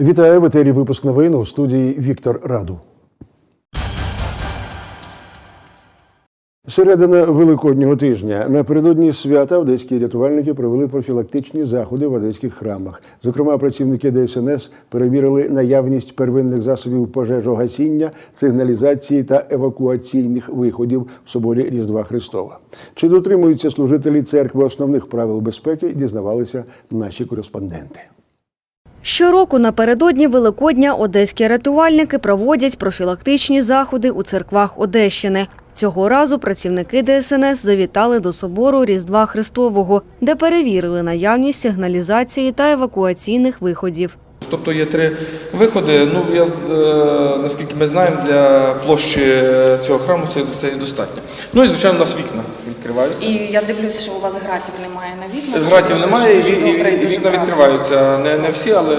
Вітаю в етері випуск новин у студії Віктор Раду. Середина великоднього тижня напередодні свята одеські рятувальники провели профілактичні заходи в одеських храмах. Зокрема, працівники ДСНС перевірили наявність первинних засобів пожежогасіння, сигналізації та евакуаційних виходів в соборі Різдва Христова. Чи дотримуються служителі церкви основних правил безпеки, дізнавалися наші кореспонденти. Щороку напередодні Великодня одеські рятувальники проводять профілактичні заходи у церквах Одещини. Цього разу працівники ДСНС завітали до собору Різдва Христового, де перевірили наявність сигналізації та евакуаційних виходів. Тобто є три виходи. Ну я е, наскільки ми знаємо, для площі цього храму це, це достатньо. Ну і звичайно, у нас вікна відкриваються. І я дивлюся, що у вас гратів немає на вікна. Гратів немає, і, і, і вікна відкриваються. Не, не всі, але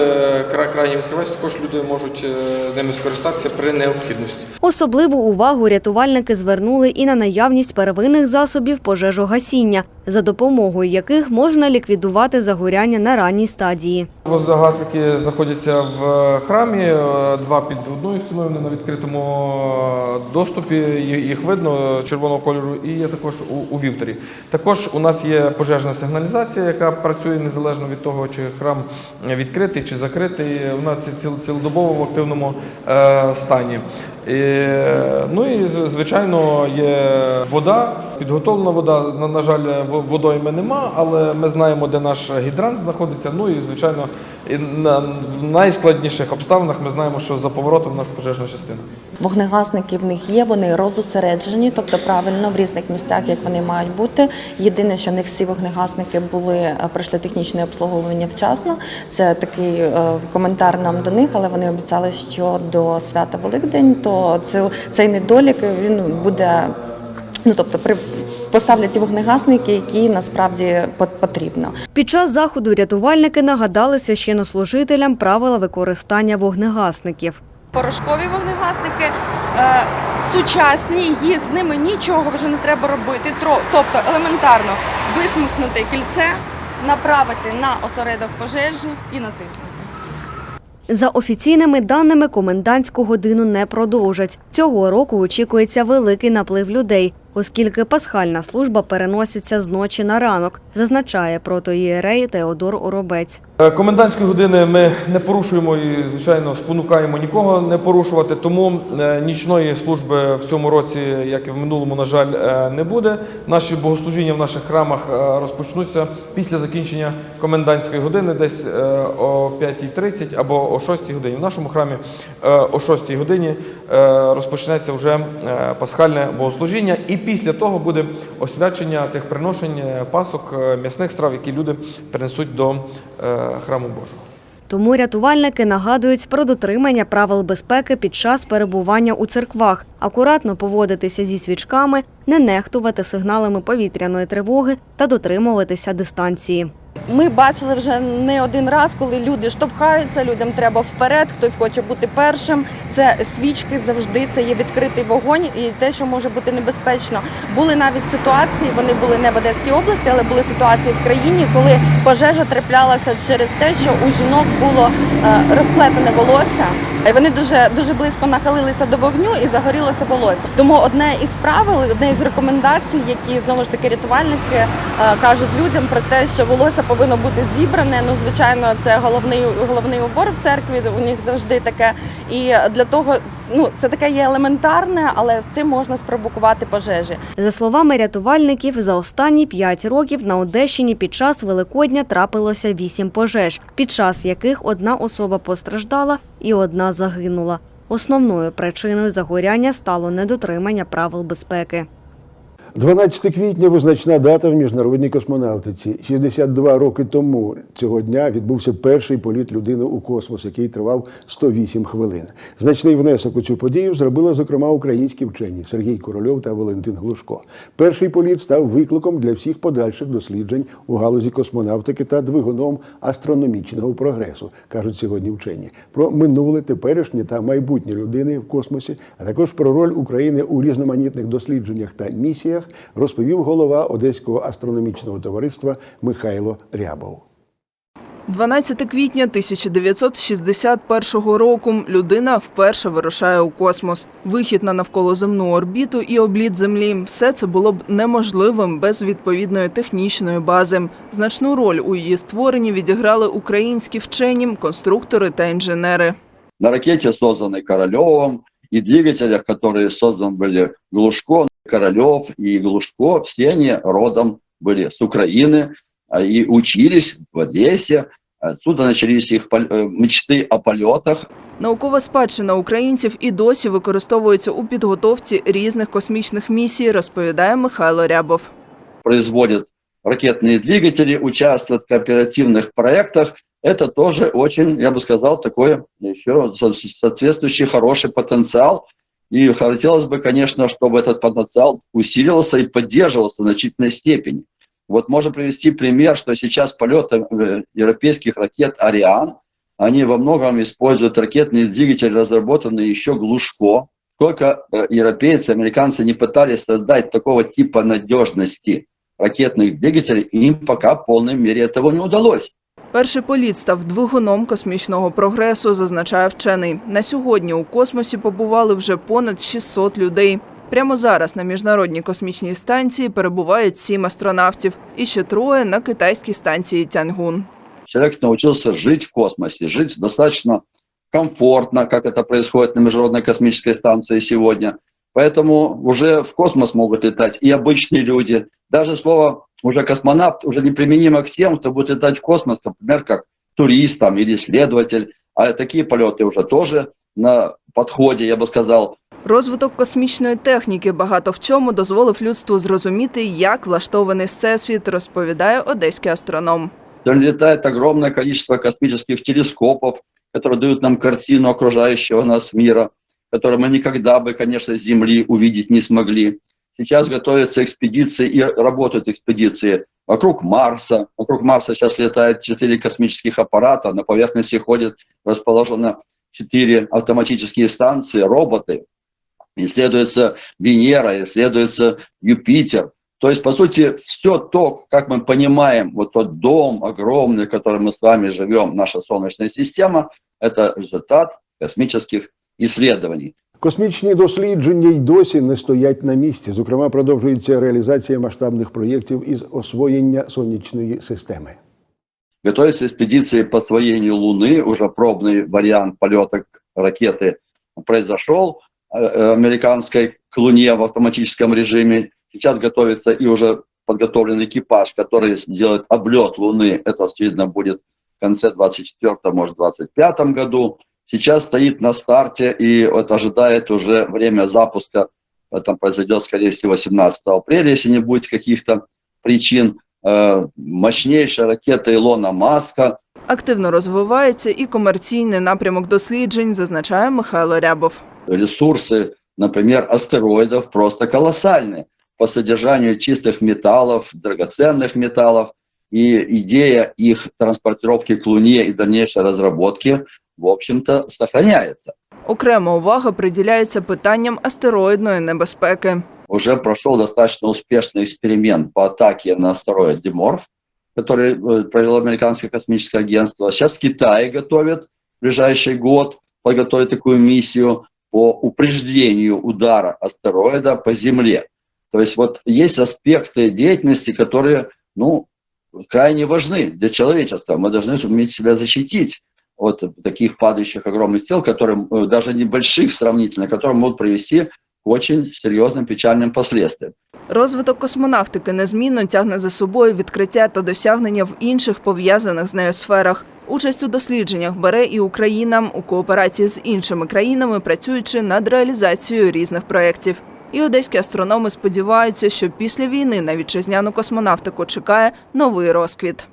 кра- крайні відкриваються. Також люди можуть е, ними скористатися при необхідності. Особливу увагу рятувальники звернули і на наявність первинних засобів пожежогасіння, за допомогою яких можна ліквідувати загоряння на ранній стадії. Газовики знаходяться в храмі, е, два під одною стіною, вони на відкритому е, доступі. Ї- Їх видно червоного кольору, і є також у, у вівторі. Також у нас є пожежна сигналізація, яка працює незалежно від того, чи храм відкритий чи закритий. Вона ці- цілодобово в активному е, стані. І, ну і звичайно є вода, підготовлена вода. На, жаль, водойми нема, але ми знаємо, де наш гідрант знаходиться. Ну і звичайно, і на найскладніших обставинах ми знаємо, що за поворотом у нас пожежна частина. Вогнегасники в них є, вони розосереджені, тобто правильно в різних місцях, як вони мають бути. Єдине, що не всі вогнегасники були е, пройшли технічне обслуговування вчасно. Це такий е, коментар нам до них, але вони обіцяли, що до свята Великдень, то це, цей недолік він буде. Ну тобто, при поставлять вогнегасники, які насправді пот- потрібно. Під час заходу рятувальники нагадали священнослужителям правила використання вогнегасників. Порошкові вогнегасники. Е, сучасні, їх з ними нічого вже не треба робити. Тобто елементарно висмикнути кільце, направити на осередок пожежі і натиснути. За офіційними даними, комендантську годину не продовжать. Цього року очікується великий наплив людей, оскільки пасхальна служба переноситься з ночі на ранок, зазначає протоїерей Теодор Оробець. Е, Комендантської години ми не порушуємо і, звичайно, спонукаємо нікого не порушувати. Тому е, нічної служби в цьому році, як і в минулому, на жаль, е, не буде. Наші богослужіння в наших храмах розпочнуться після закінчення комендантської години, десь о 5.30 або о 6 годині. В нашому храмі о 6 годині розпочнеться вже пасхальне богослужіння, і після того буде освячення тих приношень пасок, м'ясних страв, які люди принесуть до храму Божого. Тому рятувальники нагадують про дотримання правил безпеки під час перебування у церквах, акуратно поводитися зі свічками, не нехтувати сигналами повітряної тривоги та дотримуватися дистанції. Ми бачили вже не один раз, коли люди штовхаються, людям треба вперед, хтось хоче бути першим. Це свічки завжди це є відкритий вогонь і те, що може бути небезпечно. Були навіть ситуації, вони були не в Одеській області, але були ситуації в країні, коли пожежа траплялася через те, що у жінок було е, розплетене волосся. Вони дуже дуже близько нахилилися до вогню і загорілося волосся. Тому одне із правил, одне із рекомендацій, які знову ж таки рятувальники е, кажуть людям про те, що волосся повинно бути зібране. Ну, звичайно, це головний головний убор в церкві. У них завжди таке. І для того, ну це таке є елементарне, але з цим можна спровокувати пожежі. За словами рятувальників, за останні п'ять років на Одещині під час Великодня трапилося вісім пожеж, під час яких одна особа постраждала і одна загинула. Основною причиною загоряння стало недотримання правил безпеки. 12 квітня визначна дата в міжнародній космонавтиці. 62 роки тому цього дня відбувся перший політ людини у космос, який тривав 108 хвилин. Значний внесок у цю подію зробили, зокрема, українські вчені Сергій Корольов та Валентин Глушко. Перший політ став викликом для всіх подальших досліджень у галузі космонавтики та двигуном астрономічного прогресу, кажуть сьогодні вчені. Про минуле, теперішнє та майбутнє людини в космосі, а також про роль України у різноманітних дослідженнях та місіях розповів голова Одеського астрономічного товариства Михайло Рябов. 12 квітня 1961 року людина вперше вирушає у космос. Вихід на навколоземну орбіту і обліт Землі – все це було б неможливим без відповідної технічної бази. Значну роль у її створенні відіграли українські вчені, конструктори та інженери. на ракете, созданной Королевым, и двигателях, которые созданы были Глушко, Королев и Глушко, все они родом были с Украины а, и учились в Одессе. Отсюда начались их пол- э, мечты о полетах. Наукова спадщина українців і досі використовується у підготовці різних космічних місій, розповідає Михайло Рябов. производят ракетные двигатели, участвуют в кооперативных проектах. Это тоже очень, я бы сказал, такой еще со- соответствующий хороший потенциал. И хотелось бы, конечно, чтобы этот потенциал усиливался и поддерживался в значительной степени. Вот можно привести пример, что сейчас полеты э, европейских ракет «Ариан», они во многом используют ракетные двигатели, разработанные еще Глушко. Сколько э, европейцы, американцы не пытались создать такого типа надежности ракетных двигателей, им пока в полной мере этого не удалось. Перший політ став двигуном космічного прогресу, зазначає вчений. На сьогодні у космосі побували вже понад 600 людей. Прямо зараз на міжнародній космічній станції перебувають сім астронавтів і ще троє на китайській станції Тяньгун. Человек научился жить в космосе, жить достаточно комфортно, как это происходит на Международной космической станции сегодня. Поэтому уже в космос могут летать и обычные люди. Даже слово уже космонавт уже неприменимо к тем, кто будет летать в космос, например, как турист там, или исследователь. А такие полеты уже тоже на подходе, я бы сказал. Розвиток космічної техніки багато в чому дозволив людству зрозуміти, як влаштований всесвіт, розповідає одеський астроном. Летает огромное количество космических телескопов, которые дают нам картину окружающего нас мира, Которые мы никогда бы, конечно, с Земли увидеть не смогли. Сейчас готовятся экспедиции и работают экспедиции вокруг Марса. Вокруг Марса сейчас летает четыре космических аппарата, на поверхности ходят, расположено четыре автоматические станции, роботы. Исследуется Венера, исследуется Юпитер. То есть, по сути, все то, как мы понимаем, вот тот дом огромный, в котором мы с вами живем, наша Солнечная система, это результат космических исследований. Космічні дослідження й досі не стоять на місці. Зокрема, продовжується реалізація масштабних проєктів із освоєння сонячної системи. Готовятся экспедиции по освоению Луны, уже пробный вариант полета ракеты произошел э, э, американской к Луне в автоматическом режиме. Сейчас готовится и уже подготовлен экипаж, который сделает облет Луны. Это, очевидно, будет в конце 24 может, 25 году. Сейчас стоит на старте и вот ожидает уже время запуска. Это произойдет, скорее всего, 17 апреля, если не будет каких-то причин. Э, Мощнейшая ракета Илона Маска, Активно розвивається і комерційний напрямок досліджень, зазначає Михайло Рябов. ресурсы, например, астероидов просто колоссальные по содержанию чистых металлов, драгоценных металлов. И идея их транспортировки к Луне и дальнейшей разработки, в общем-то, сохраняется. Окрема увага приділяється питанням астероїдної небезпеки. Уже прошел достаточно успешный эксперимент по атаке на астероид Диморф, который э, провело Американское космическое агентство. Сейчас Китай готовит в ближайший год, подготовит такую миссию по упреждению удара астероида по Земле. То есть вот есть аспекты деятельности, которые, ну, крайне важны для человечества. Мы должны уметь себя защитить от таких падающих огромных тел, которые э, даже небольших сравнительно, которые могут привести к очень серьезным печальным последствиям. Розвиток космонавтики незмінно тягне за собою відкриття та досягнення в інших пов'язаних з нею сферах. Участь у дослідженнях бере і Україна у кооперації з іншими країнами, працюючи над реалізацією різних проєктів. І одеські астрономи сподіваються, що після війни на вітчизняну космонавтику чекає новий розквіт.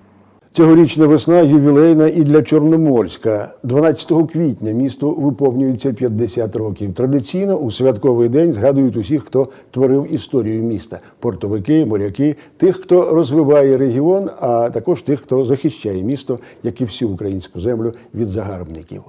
Цьогорічна весна ювілейна і для Чорноморська. 12 квітня місту виповнюється 50 років. Традиційно у святковий день згадують усіх, хто творив історію міста: портовики, моряки, тих, хто розвиває регіон, а також тих, хто захищає місто, як і всю українську землю від загарбників.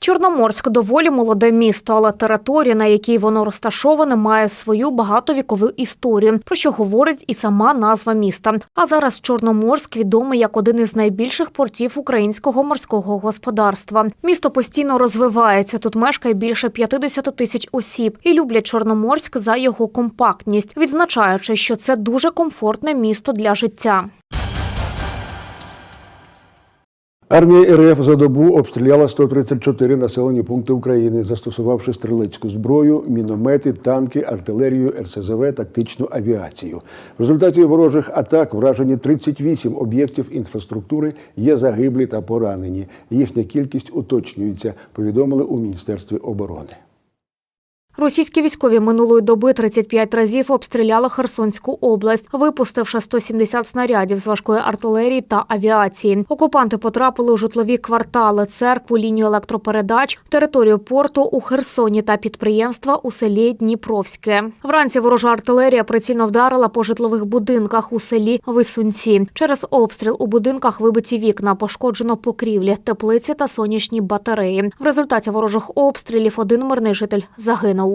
Чорноморськ доволі молоде місто, але територія, на якій воно розташоване, має свою багатовікову історію, про що говорить і сама назва міста. А зараз Чорноморськ відомий як один із найбільших портів українського морського господарства. Місто постійно розвивається. Тут мешкає більше 50 тисяч осіб і люблять Чорноморськ за його компактність, відзначаючи, що це дуже комфортне місто для життя. Армія РФ за добу обстріляла 134 населені пункти України, застосувавши стрілецьку зброю, міномети, танки, артилерію, РСЗВ, тактичну авіацію. В результаті ворожих атак вражені 38 об'єктів інфраструктури, є загиблі та поранені. Їхня кількість уточнюється, повідомили у Міністерстві оборони. Російські військові минулої доби 35 разів обстріляли Херсонську область, випустивши 170 снарядів з важкої артилерії та авіації. Окупанти потрапили у житлові квартали, церкву, лінію електропередач, територію порту у Херсоні та підприємства у селі Дніпровське. Вранці ворожа артилерія прицільно вдарила по житлових будинках у селі Висунці. Через обстріл у будинках вибиті вікна, пошкоджено покрівлі, теплиці та сонячні батареї. В результаті ворожих обстрілів один мирний житель загинув.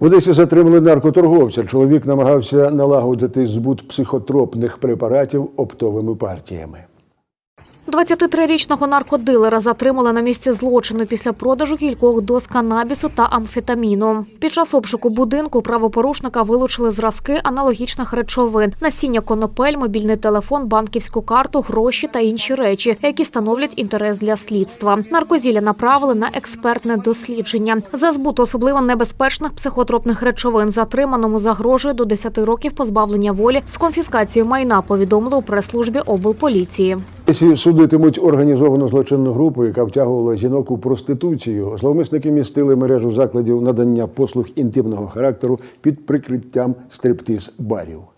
В Одесі затримали наркоторговця. Чоловік намагався налагодити збут психотропних препаратів оптовими партіями. 23-річного наркодилера затримали на місці злочину після продажу кількох доз канабісу та амфетаміну. Під час обшуку будинку правопорушника вилучили зразки аналогічних речовин: насіння конопель, мобільний телефон, банківську карту, гроші та інші речі, які становлять інтерес для слідства. Наркозілля направили на експертне дослідження. За збут особливо небезпечних психотропних речовин затриманому загрожує до 10 років позбавлення волі з конфіскацією майна. Повідомили у прес-службі облполіції. Судитимуть організовану злочинну групу, яка втягувала жінок у проституцію, зловмисники містили мережу закладів надання послуг інтимного характеру під прикриттям стриптиз-барів.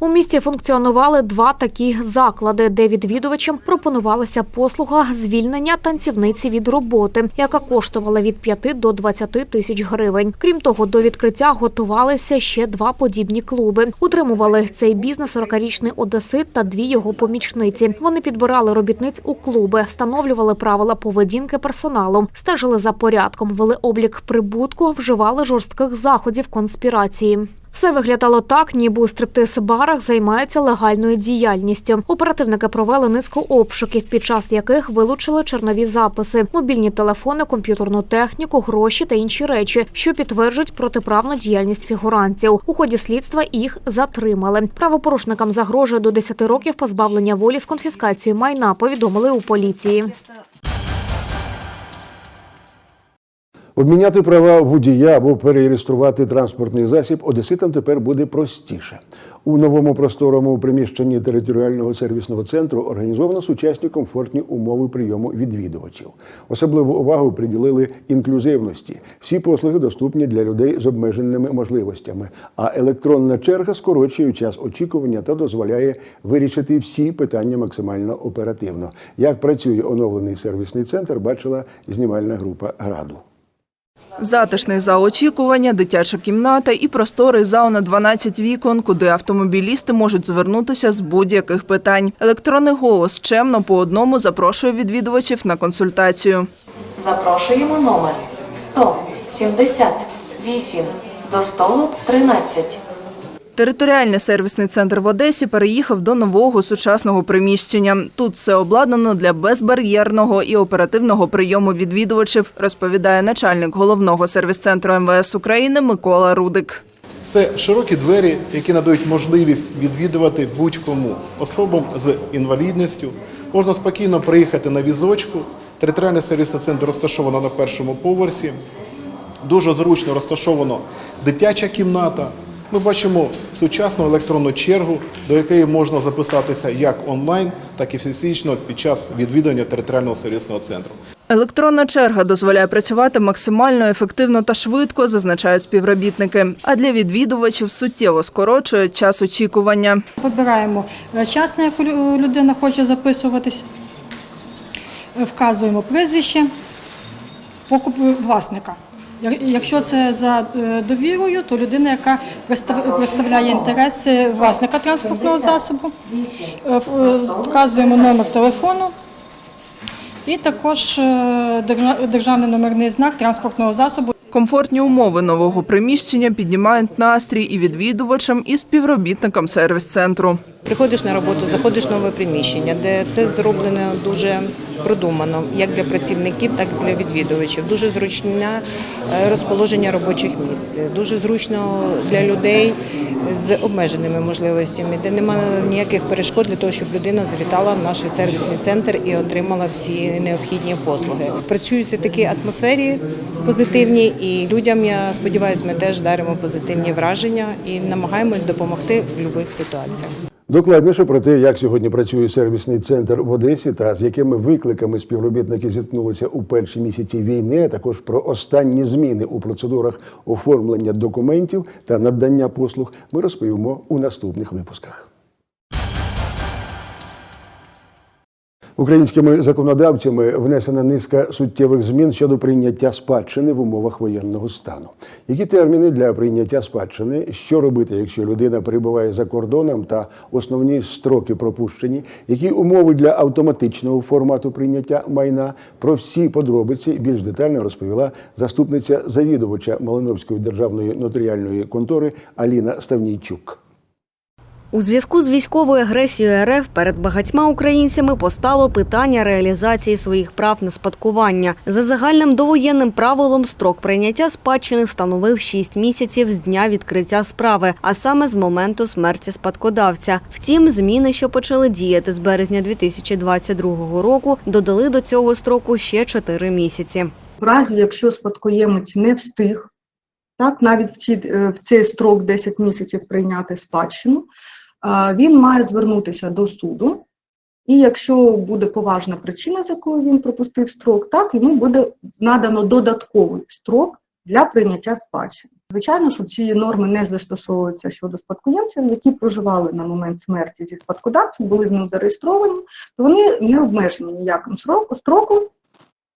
У місті функціонували два такі заклади, де відвідувачам пропонувалася послуга звільнення танцівниці від роботи, яка коштувала від 5 до 20 тисяч гривень. Крім того, до відкриття готувалися ще два подібні клуби. Утримували цей бізнес 40-річний одесит та дві його помічниці. Вони підбирали робітниць у клуби, встановлювали правила поведінки персоналу, стежили за порядком, вели облік прибутку, вживали жорстких заходів конспірації. Все виглядало так, ніби у стриптиз-барах займаються легальною діяльністю. Оперативники провели низку обшуків, під час яких вилучили чернові записи, мобільні телефони, комп'ютерну техніку, гроші та інші речі, що підтверджують протиправну діяльність фігурантів. У ході слідства їх затримали. Правопорушникам загрожує до 10 років позбавлення волі з конфіскацією майна. Повідомили у поліції. Обміняти права водія або перереєструвати транспортний засіб одеситам тепер буде простіше. У новому просторому приміщенні територіального сервісного центру організовано сучасні комфортні умови прийому відвідувачів. Особливу увагу приділили інклюзивності. Всі послуги доступні для людей з обмеженими можливостями. А електронна черга скорочує час очікування та дозволяє вирішити всі питання максимально оперативно. Як працює оновлений сервісний центр, бачила знімальна група граду. Затишний зал очікування, дитяча кімната і просторий зал на 12 вікон, куди автомобілісти можуть звернутися з будь-яких питань. Електронний голос чемно по одному запрошує відвідувачів на консультацію. Запрошуємо номер 178 до столу 13. Територіальний сервісний центр в Одесі переїхав до нового сучасного приміщення. Тут все обладнано для безбар'єрного і оперативного прийому відвідувачів, розповідає начальник головного сервіс-центру МВС України Микола Рудик. Це широкі двері, які надають можливість відвідувати будь-кому особам з інвалідністю. Можна спокійно приїхати на візочку. Територіальний сервісний центр розташовано на першому поверсі. Дуже зручно розташовано дитяча кімната. Ми бачимо сучасну електронну чергу, до якої можна записатися як онлайн, так і фізично під час відвідування територіального сервісного центру. Електронна черга дозволяє працювати максимально ефективно та швидко, зазначають співробітники. А для відвідувачів суттєво скорочують час очікування. Вибираємо час, на яку людина хоче записуватись, вказуємо прізвище покуп- власника. Якщо це за е, довірою, то людина, яка представляє інтереси власника транспортного засобу, Е, е, вказуємо номер телефону і також державний номерний знак транспортного засобу. Комфортні умови нового приміщення піднімають настрій і відвідувачам, і співробітникам сервіс-центру. Приходиш на роботу, заходиш в нове приміщення, де все зроблено дуже продумано, як для працівників, так і для відвідувачів. Дуже зручне е, розположення робочих місць, дуже зручно для людей з обмеженими можливостями, де немає ніяких перешкод для того, щоб людина завітала в наш сервісний центр і отримала всі необхідні послуги. Працюються в такій атмосфері позитивній, і людям я сподіваюся, ми теж даримо позитивні враження і намагаємось допомогти в будь-яких ситуаціях. Докладніше про те, як сьогодні працює сервісний центр в Одесі та з якими викликами співробітники зіткнулися у перші місяці війни, а також про останні зміни у процедурах оформлення документів та надання послуг, ми розповімо у наступних випусках. Українськими законодавцями внесена низка суттєвих змін щодо прийняття спадщини в умовах воєнного стану. Які терміни для прийняття спадщини, що робити, якщо людина перебуває за кордоном, та основні строки пропущені, які умови для автоматичного формату прийняття майна? Про всі подробиці більш детально розповіла заступниця завідувача Малиновської державної нотаріальної контори Аліна Ставнійчук. У зв'язку з військовою агресією РФ перед багатьма українцями постало питання реалізації своїх прав на спадкування. За загальним довоєнним правилом строк прийняття спадщини становив 6 місяців з дня відкриття справи, а саме з моменту смерті спадкодавця. Втім, зміни, що почали діяти з березня 2022 року, додали до цього строку ще 4 місяці. В разі, якщо спадкоємець не встиг, так, навіть в, ці, е, в цей строк 10 місяців прийняти спадщину, він має звернутися до суду. І якщо буде поважна причина, з якою він пропустив строк, так йому буде надано додатковий строк для прийняття спадщини. Звичайно, що ці норми не застосовуються щодо спадкоємців, які проживали на момент смерті зі спадкодавцем, були з ним зареєстровані, то вони не обмежені ніяким сроку, строком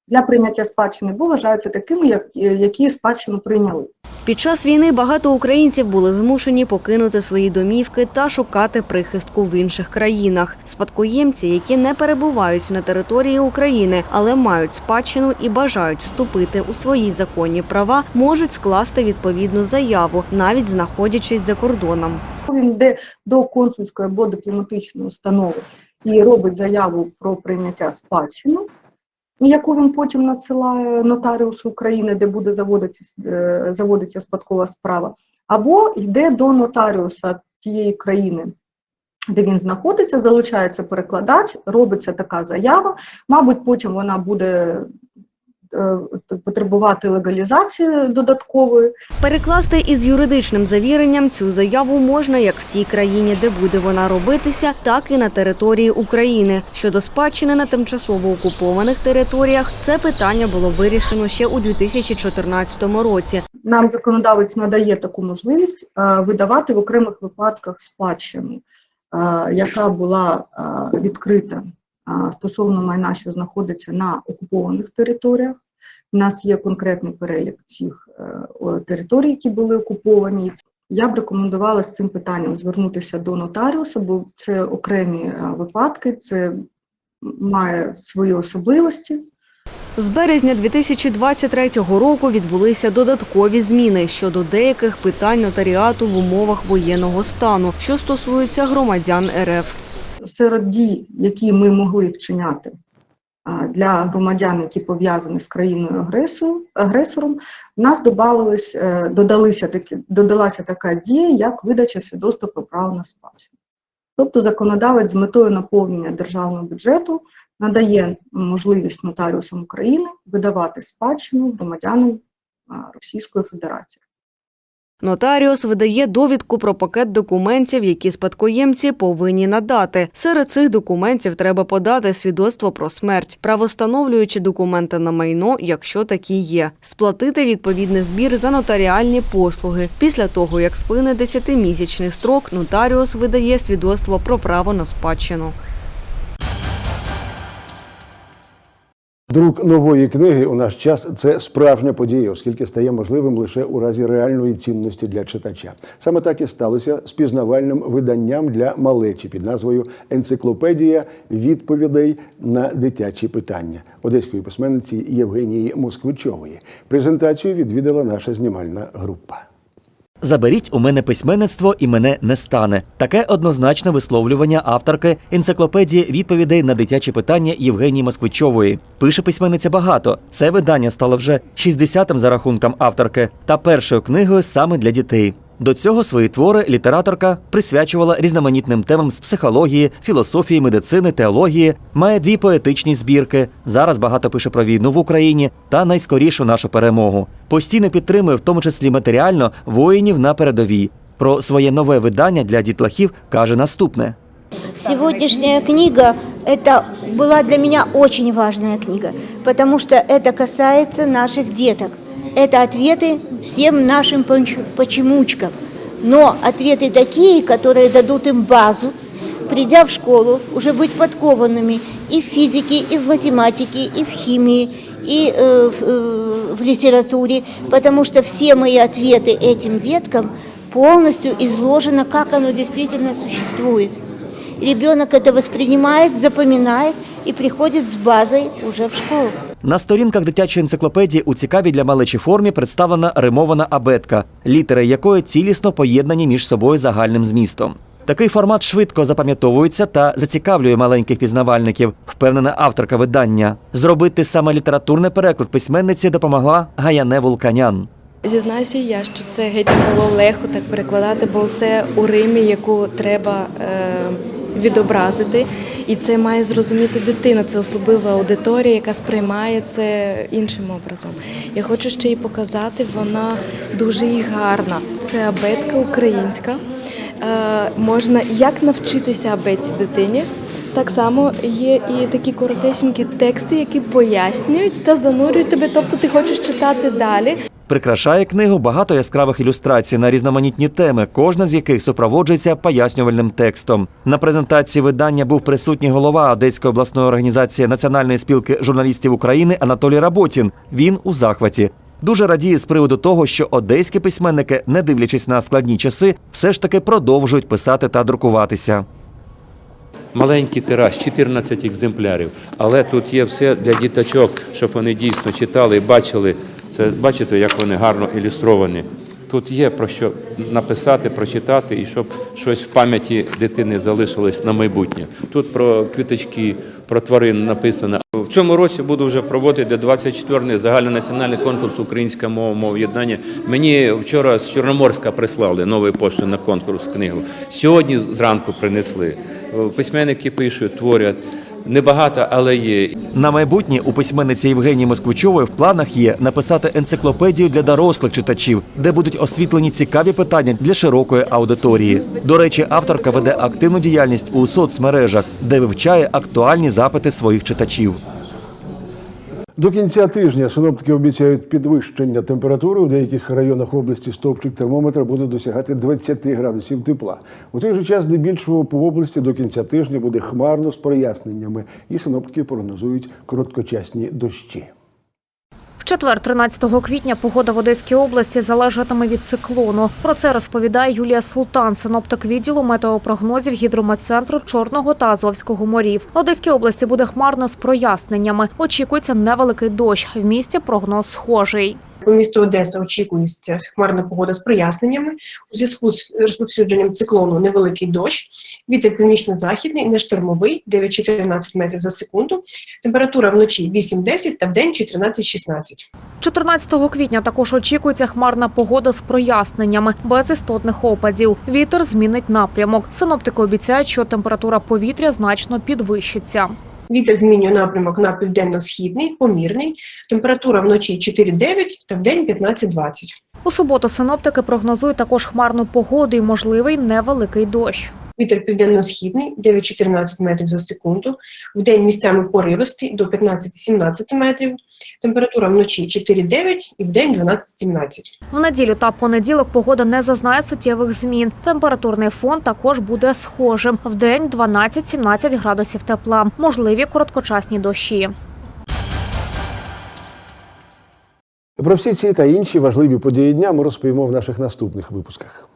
для прийняття спадщини, бо вважаються такими, як, які спадщину прийняли. Під час війни багато українців були змушені покинути свої домівки та шукати прихистку в інших країнах. Спадкоємці, які не перебувають на території України, але мають спадщину і бажають вступити у свої законні права, можуть скласти відповідну заяву, навіть знаходячись за кордоном. Він йде до консульської або дипломатичної установи і робить заяву про прийняття спадщини, яку він потім надсилає нотаріусу України, де буде заводитися, е, заводиться спадкова справа, або йде до нотаріуса тієї країни, де він знаходиться, залучається перекладач, робиться така заява. Мабуть, потім вона буде потребувати легалізації додаткової. Перекласти із юридичним завіренням цю заяву можна як в тій країні, де буде вона робитися, так і на території України. Щодо спадщини на тимчасово окупованих територіях, це питання було вирішено ще у 2014 році. Нам законодавець надає таку можливість е, видавати в окремих випадках спадщину, е, яка була е, відкрита е, стосовно майна, що знаходиться на окупованих територіях. У нас є конкретний перелік цих е, територій, які були окуповані. Я б рекомендувала з цим питанням звернутися до нотаріуса, бо це окремі е, випадки, це має свої особливості. З березня 2023 року відбулися додаткові зміни щодо деяких питань нотаріату в умовах воєнного стану, що стосуються громадян РФ. Серед дій, які ми могли вчиняти для громадян, які пов'язані з країною агресором, в нас е, додалися такі, додалася така дія, як видача свідоцтва про право на спадщину. Тобто законодавець з метою наповнення державного бюджету надає можливість нотаріусам України видавати спадщину громадянам Російської Федерації. Нотаріус видає довідку про пакет документів, які спадкоємці повинні надати. Серед цих документів треба подати свідоцтво про смерть, правостановлюючи документи на майно, якщо такі є, сплатити відповідний збір за нотаріальні послуги. Після того, як сплине 10-місячний строк, нотаріус видає свідоцтво про право на спадщину. Друк нової книги у наш час це справжня подія, оскільки стає можливим лише у разі реальної цінності для читача. Саме так і сталося з пізнавальним виданням для малечі під назвою Енциклопедія відповідей на дитячі питання одеської письменниці Євгенії Москвичової. Презентацію відвідала наша знімальна група. Заберіть у мене письменництво і мене не стане. Таке однозначне висловлювання авторки енциклопедії відповідей на дитячі питання Євгенії Москвичової. Пише письменниця багато. Це видання стало вже 60-м за рахунком авторки та першою книгою саме для дітей. До цього свої твори літераторка присвячувала різноманітним темам з психології, філософії, медицини, теології. Має дві поетичні збірки. Зараз багато пише про війну в Україні та найскорішу нашу перемогу. Постійно підтримує, в тому числі матеріально, воїнів на передовій. Про своє нове видання для дітлахів каже наступне. Сегодняшняя книга – это была для меня очень важная книга, потому что это касается наших деток. Это ответы всем нашим поч- почемучкам. Но ответы такие, которые дадут им базу, придя в школу, уже быть подкованными и в физике, и в математике, и в химии, и э, в, э, в литературе, потому что все мои ответы этим деткам полностью изложено, как оно действительно существует. Ребенок это воспринимает, запоминает и приходит с базой уже в школу. На сторінках дитячої енциклопедії у цікавій для малечі формі представлена римована абетка, літери якої цілісно поєднані між собою загальним змістом. Такий формат швидко запам'ятовується та зацікавлює маленьких пізнавальників, впевнена авторка видання. Зробити саме літературний переклад письменниці допомогла Гаяне Вулканян. Зізнаюся я, що це геть не було легко так перекладати, бо все у Римі, яку треба е, відобразити, і це має зрозуміти дитина. Це особлива аудиторія, яка сприймає це іншим образом. Я хочу ще й показати, вона дуже і гарна. Це абетка українська. Е, можна як навчитися абетці дитині. Так само є і такі коротесенькі тексти, які пояснюють та занурюють тебе. Тобто ти хочеш читати далі. Прикрашає книгу багато яскравих ілюстрацій на різноманітні теми, кожна з яких супроводжується пояснювальним текстом. На презентації видання був присутній голова Одеської обласної організації Національної спілки журналістів України Анатолій Работін. Він у захваті. Дуже радіє з приводу того, що одеські письменники, не дивлячись на складні часи, все ж таки продовжують писати та друкуватися. Маленький тираж, 14 екземплярів. Але тут є все для діточок, щоб вони дійсно читали і бачили. Це бачите, як вони гарно ілюстровані. Тут є про що написати, прочитати, і щоб щось в пам'яті дитини залишилось на майбутнє. Тут про квіточки, про тварин написано. В цьому році буду вже проводити 24-й загальнонаціональний конкурс Українська мова мов єднання. Мені вчора з Чорноморська прислали новий пошту на конкурс книгу. Сьогодні зранку принесли. Письменники пишуть, творять. Небагато, але є. На майбутнє у письменниці Євгенії Москвичової в планах є написати енциклопедію для дорослих читачів, де будуть освітлені цікаві питання для широкої аудиторії. До речі, авторка веде активну діяльність у соцмережах, де вивчає актуальні запити своїх читачів. До кінця тижня синоптики обіцяють підвищення температури. У деяких районах області стовпчик термометра буде досягати 20 градусів тепла. У той же час, здебільшого по області до кінця тижня буде хмарно з проясненнями, і синоптики прогнозують короткочасні дощі. Четвер, 13 квітня, погода в Одеській області залежатиме від циклону. Про це розповідає Юлія Султан, синоптик відділу метеопрогнозів гідрометцентру Чорного та Азовського морів. В Одеській області буде хмарно з проясненнями. Очікується невеликий дощ. В місті прогноз схожий. По місту Одеса очікується хмарна погода з проясненнями. У зв'язку з розповсюдженням циклону невеликий дощ. Вітер північно-західний, не штормовий, 9-14 метрів за секунду. Температура вночі 8-10 та вдень 14-16. 14 квітня також очікується хмарна погода з проясненнями, без істотних опадів. Вітер змінить напрямок. Синоптики обіцяють, що температура повітря значно підвищиться. Вітер змінює напрямок на південно-східний, помірний. Температура вночі 4-9 та в день 15-20. У суботу синоптики прогнозують також хмарну погоду і можливий невеликий дощ. Вітер південно-східний 9-14 метрів за секунду. Вдень місцями поривистий до 15-17 метрів. Температура вночі 4-9 і вдень 12-17. В неділю та понеділок погода не зазнає суттєвих змін. Температурний фон також буде схожим. Вдень 12-17 градусів тепла. Можливі короткочасні дощі. Про всі ці та інші важливі події дня ми розповімо в наших наступних випусках.